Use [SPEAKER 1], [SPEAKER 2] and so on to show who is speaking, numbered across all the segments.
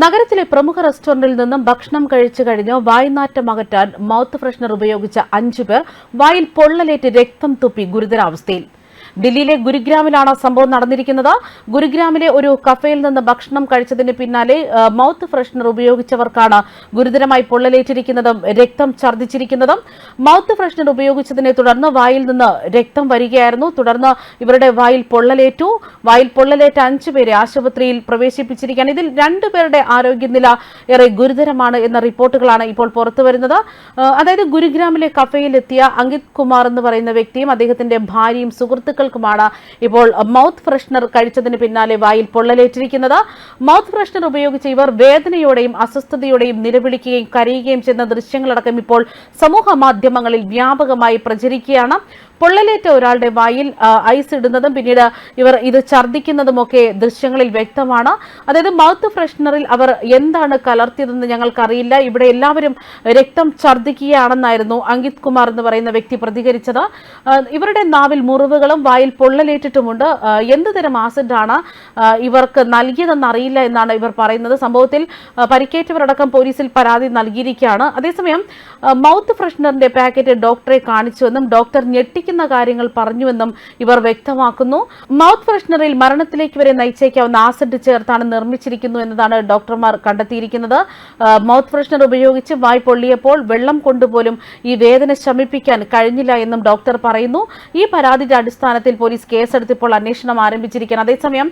[SPEAKER 1] നഗരത്തിലെ പ്രമുഖ റെസ്റ്റോറന്റിൽ നിന്നും ഭക്ഷണം കഴിച്ചു കഴിഞ്ഞ് വായ്നാറ്റം അകറ്റാൻ മൗത്ത് ഫ്രഷ്നർ ഉപയോഗിച്ച അഞ്ചു പേർ വായിൽ പൊള്ളലേറ്റ് രക്തം തുപ്പി ഗുരുതരാവസ്ഥയിൽ. ദില്ലിയിലെ ഗുരുഗ്രാമിലാണ് സംഭവം നടന്നിരിക്കുന്നത്. ഗുരുഗ്രാമിലെ ഒരു കഫേയിൽ നിന്ന് ഭക്ഷണം കഴിച്ചതിന് പിന്നാലെ മൗത്ത് ഫ്രഷ്നർ ഉപയോഗിച്ചവർക്കാണ് ഗുരുതരമായി പൊള്ളലേറ്റിരിക്കുന്നതും രക്തം ഛർദ്ദിച്ചിരിക്കുന്നതും. മൗത്ത് ഫ്രഷ്നർ ഉപയോഗിച്ചതിനെ തുടർന്ന് വായിൽ നിന്ന് രക്തം വരികയായിരുന്നു. തുടർന്ന് ഇവരുടെ വായിൽ പൊള്ളലേറ്റു. വായിൽ പൊള്ളലേറ്റ അഞ്ചു പേരെ ആശുപത്രിയിൽ പ്രവേശിപ്പിച്ചിരിക്കുകയാണ്. ഇതിൽ രണ്ടുപേരുടെ ആരോഗ്യനില ഏറെ ഗുരുതരമാണ് എന്ന റിപ്പോർട്ടുകളാണ് ഇപ്പോൾ പുറത്തുവരുന്നത് അതായത് ഗുരുഗ്രാമിലെ കഫേയിലെത്തിയ അങ്കിത് കുമാർ എന്ന് പറയുന്ന വ്യക്തിയും അദ്ദേഹത്തിന്റെ ഭാര്യയും സുഹൃത്തുക്കൾക്കുമാണ് ഇപ്പോൾ മൗത്ത് ഫ്രഷ്നർ കഴിച്ചതിന് പിന്നാലെ വായിൽ പൊള്ളലേറ്റിരിക്കുന്നത്. മൗത്ത് ഫ്രഷ്നർ ഉപയോഗിച്ച് ഇവർ വേദനയോടെയും അസ്വസ്ഥതയോടെയും നിലവിളിക്കുകയും കരയുകയും ചെയ്യുന്ന ദൃശ്യങ്ങളടക്കം ഇപ്പോൾ സമൂഹ മാധ്യമങ്ങളിൽ വ്യാപകമായി പ്രചരിക്കുകയാണ്. പൊള്ളലേറ്റ ഒരാളുടെ വായിൽ ഐസ് ഇടുന്നതും പിന്നീട് ഇവർ ഇത് ഛർദ്ദിക്കുന്നതുമൊക്കെ ദൃശ്യങ്ങളിൽ വ്യക്തമാണ്. അതായത് മൗത്ത് ഫ്രഷ്നറിൽ അവർ എന്താണ് കലർത്തിയതെന്ന് ഞങ്ങൾക്കറിയില്ല. ഇവിടെ എല്ലാവരും രക്തം ഛർദ്ദിക്കുകയാണെന്നായിരുന്നു അങ്കിത് കുമാർ എന്ന് പറയുന്ന വ്യക്തി പ്രതികരിച്ചത്. ഇവരുടെ നാവിൽ മുറിവുകളും വായിൽ പൊള്ളലേറ്റിട്ടുമുണ്ട്. എന്ത് തരം ആസിഡാണ് ഇവർക്ക് നൽകിയതെന്ന് അറിയില്ല എന്നാണ് ഇവർ പറയുന്നത്. സംഭവത്തിൽ പരിക്കേറ്റവരടക്കം പോലീസിൽ പരാതി നൽകിയിരിക്കുകയാണ്. അതേസമയം മൗത്ത് ഫ്രഷ്നറിന്റെ പാക്കറ്റ് ഡോക്ടറെ കാണിച്ചുവെന്നും ഡോക്ടർ ഞെട്ടിക്കുന്ന കാര്യങ്ങൾ പറഞ്ഞുവെന്നും ഇവർ വ്യക്തമാക്കുന്നു. മൗത്ത് ഫ്രഷ്നറിൽ മരണത്തിലേക്ക് വരെ നയിച്ചേക്കാവുന്ന ആസിഡ് ചേർത്താണ് നിർമ്മിച്ചിരിക്കുന്നു എന്നതാണ് ഡോക്ടർമാർ കണ്ടെത്തിയിരിക്കുന്നത്. മൗത്ത് ഫ്രഷ്നർ ഉപയോഗിച്ച് വായ് പൊള്ളിയപ്പോൾ വെള്ളം കൊണ്ടുപോലും ഈ വേദന ശമിപ്പിക്കാൻ കഴിഞ്ഞില്ല എന്നും ഡോക്ടർ പറയുന്നു. ഈ പരാതിയുടെ അടിസ്ഥാനത്തിൽ പോലീസ് കേസെടുത്തിപ്പോൾ അന്വേഷണം ആരംഭിച്ചിരിക്കുകയാണ്. അതേസമയം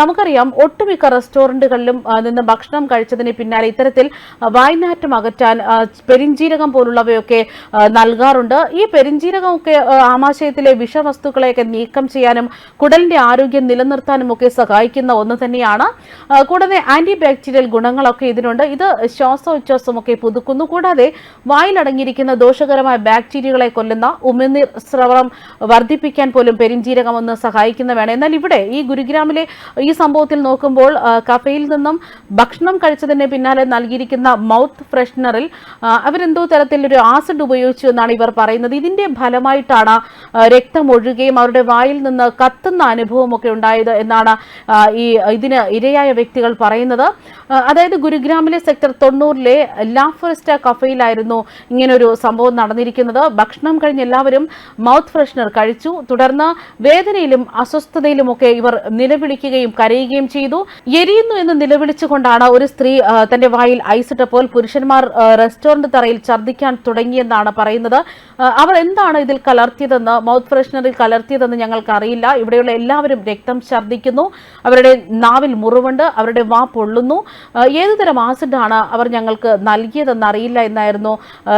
[SPEAKER 1] നമുക്കറിയാം ഒട്ടുമിക്ക റെസ്റ്റോറന്റുകളിലും നിന്ന് ഭക്ഷണം കഴിച്ചതിന് പിന്നാലെ ഇത്തരത്തിൽ വായ്നാറ്റം അകറ്റാൻ പെരിഞ്ചീരകം പോലുള്ളവയൊക്കെ നൽകാറുണ്ട്. ഈ പെരിഞ്ജീരകമൊക്കെ ആ, ആമാശയത്തിലെ വിഷവസ്തുക്കളെയൊക്കെ നീക്കം ചെയ്യാനും കുടലിന്റെ ആരോഗ്യം നിലനിർത്താനും ഒക്കെ സഹായിക്കുന്ന ഒന്ന് തന്നെയാണ്. കൂടാതെ ആന്റി ബാക്ടീരിയൽ ഗുണങ്ങളൊക്കെ ഇതിനുണ്ട്. ഇത് ശ്വാസോച്ഛ്വാസമൊക്കെ പുതുക്കുന്നു. കൂടാതെ വായിലടങ്ങിയിരിക്കുന്ന ദോഷകരമായ ബാക്ടീരിയകളെ കൊല്ലുന്ന ഉമിനീർ സ്രവം വർദ്ധിപ്പിക്കാൻ പോലും പെരിഞ്ജീരകം ഒന്ന് സഹായിക്കുന്നതാണ്. എന്നാൽ ഇവിടെ ഈ ഗുരുഗ്രാമിലെ ഈ സംഭവത്തിൽ നോക്കുമ്പോൾ കഫയിൽ നിന്നും ഭക്ഷണം കഴിച്ചതിന് പിന്നാലെ നൽകിയിരിക്കുന്ന മൗത്ത് ഫ്രഷ്നറിൽ അവരെന്തോ തരത്തിലൊരു ആസിഡ് ഉപയോഗിച്ചു എന്നാണ് ഇവർ പറയുന്നത്. ഇതിന്റെ ഫലമായിട്ടാണ് രക്തം ഒഴുകുകയും അവരുടെ വായിൽ നിന്ന് കത്തുന്ന അനുഭവമൊക്കെ ഉണ്ടായത് എന്നാണ് ഈ ഇതിന് ഇരയായ വ്യക്തികൾ പറയുന്നത്. അതായത് ഗുരുഗ്രാമിലെ സെക്ടർ തൊണ്ണൂറിലെ ലാഫറസ്റ്റ കഫയിലായിരുന്നു ഇങ്ങനൊരു സംഭവം നടന്നിരിക്കുന്നത്. ഭക്ഷണം കഴിഞ്ഞ് എല്ലാവരും മൗത്ത് ഫ്രഷ്നർ കഴിച്ചു. തുടർന്ന് വേദനയിലും അസ്വസ്ഥതയിലുമൊക്കെ ഇവർ നിലവിളിക്കുകയും കരയുകയും ചെയ്തു. എരിയുന്നു എന്ന് നിലവിളിച്ചുകൊണ്ടാണ് ഒരു സ്ത്രീ തന്റെ വായിൽ ഐസിട്ടപ്പോൾ പുരുഷന്മാർ റെസ്റ്റോറന്റ് തറയിൽ ഛർദ്ദിക്കാൻ തുടങ്ങിയെന്നാണ് പറയുന്നത്. അവർ എന്താണ് ഇതിൽ കലർത്തിയതെന്ന് മൗത്ത് ഫ്രഷ്നറിൽ കലർത്തിയതെന്ന് ഞങ്ങൾക്ക് അറിയില്ല ഇവിടെയുള്ള എല്ലാവരും രക്തം ഛർദ്ദിക്കുന്നു. അവരുടെ നാവിൽ മുറിവുണ്ട് അവരുടെ വാ പൊള്ളുന്നു. ഏതുതരം ആസിഡാണ് അവർ ഞങ്ങൾക്ക് നൽകിയതെന്ന് അറിയില്ല എന്നായിരുന്നു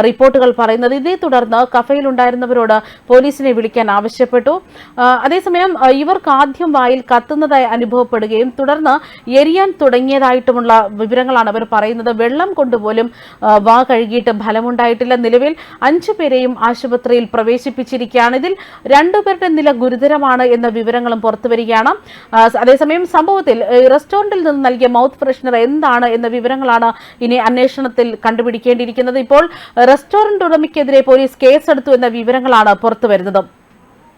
[SPEAKER 1] റിപ്പോർട്ടുകൾ പറയുന്നത്. ഇതേ തുടർന്ന് കഫയിലുണ്ടായിരുന്നവരോട് പോലീസിനെ വിളിക്കാൻ ആവശ്യപ്പെട്ടു. അതേസമയം ഇവർക്ക് ആദ്യം വായിൽ കത്തുന്നതായി അനുഭവപ്പെടുകയും തുടർന്ന് എരിയാൻ തുടങ്ങിയതായിട്ടുമുള്ള വിവരങ്ങളാണ് അവർ പറയുന്നത്. വെള്ളം കൊണ്ടുപോലും വാ കഴുകിയിട്ട് ഫലമുണ്ടായിട്ടില്ല. നിലവിൽ അഞ്ചു പേരെയും ആശുപത്രിയിൽ പ്രവേശിപ്പിച്ചിരിക്കുകയാണ്. ഇതിൽ രണ്ടുപേരുടെ നില ഗുരുതരമാണ് എന്ന വിവരങ്ങളും പുറത്തുവരികയാണ് അതേസമയം സംഭവത്തിൽ റെസ്റ്റോറന്റിൽ നിന്ന് നൽകിയ മൗത്ത് ഫ്രഷ്നർ എന്താണ് എന്ന വിവരങ്ങളാണ് ഇനി അന്വേഷണത്തിൽ കണ്ടുപിടിക്കേണ്ടിയിരിക്കുന്നത്. ഇപ്പോൾ റെസ്റ്റോറന്റ് ഉടമയ്ക്കെതിരെ പോലീസ് കേസെടുത്തു എന്ന വിവരങ്ങളാണ് പുറത്തുവരുന്നത്